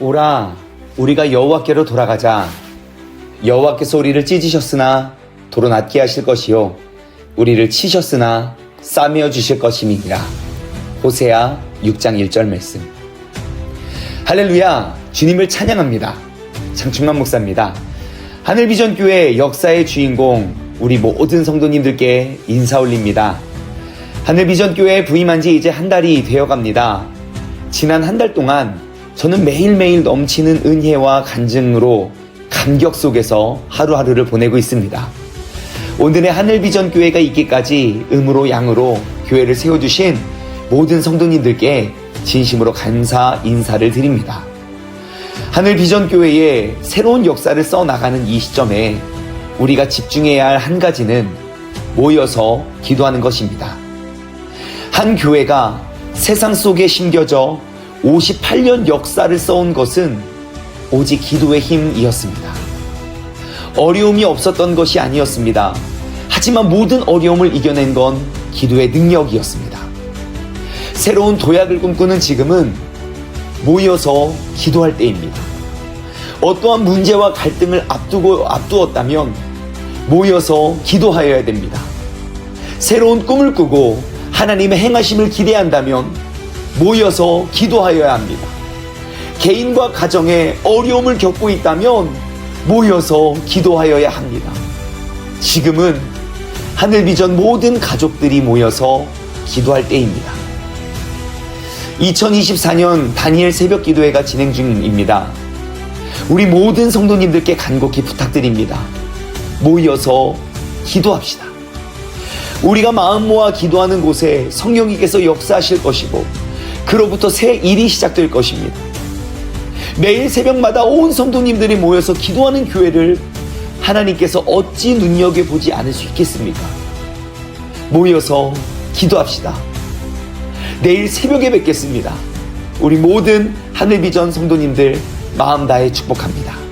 오라 우리가 여호와께로 돌아가자. 여호와께서 우리를 찢으셨으나 도로 낫게 하실 것이요 우리를 치셨으나 싸매어 주실 것임이니라. 호세아 6장 1절 말씀. 할렐루야 주님을 찬양합니다. 장충만 목사입니다. 하늘 비전 교회 역사의 주인공 우리 모든 성도님들께 인사 올립니다. 하늘 비전 교회에 부임한 지 이제 한 달이 되어 갑니다. 지난 한 달 동안 저는 매일매일 넘치는 은혜와 간증으로 감격 속에서 하루하루를 보내고 있습니다. 오늘의 하늘비전 교회가 있기까지 음으로 양으로 교회를 세워주신 모든 성도님들께 진심으로 감사 인사를 드립니다. 하늘비전 교회의 새로운 역사를 써 나가는 이 시점에 우리가 집중해야 할 한 가지는 모여서 기도하는 것입니다. 한 교회가 세상 속에 심겨져 58년 역사를 써온 것은 오직 기도의 힘이었습니다. 어려움이 없었던 것이 아니었습니다. 하지만 모든 어려움을 이겨낸 건 기도의 능력이었습니다. 새로운 도약을 꿈꾸는 지금은 모여서 기도할 때입니다. 어떠한 문제와 갈등을 앞두고 앞두었다면 모여서 기도하여야 됩니다. 새로운 꿈을 꾸고 하나님의 행하심을 기대한다면 모여서 기도하여야 합니다. 개인과 가정에 어려움을 겪고 있다면 모여서 기도하여야 합니다. 지금은 하늘 비전 모든 가족들이 모여서 기도할 때입니다. 2024년 다니엘 새벽 기도회가 진행 중입니다. 우리 모든 성도님들께 간곡히 부탁드립니다. 모여서 기도합시다. 우리가 마음 모아 기도하는 곳에 성령님께서 역사하실 것이고 그로부터 새 일이 시작될 것입니다. 매일 새벽마다 온 성도님들이 모여서 기도하는 교회를 하나님께서 어찌 눈여겨보지 않을 수 있겠습니까? 모여서 기도합시다. 내일 새벽에 뵙겠습니다. 우리 모든 하늘비전 성도님들 마음 다해 축복합니다.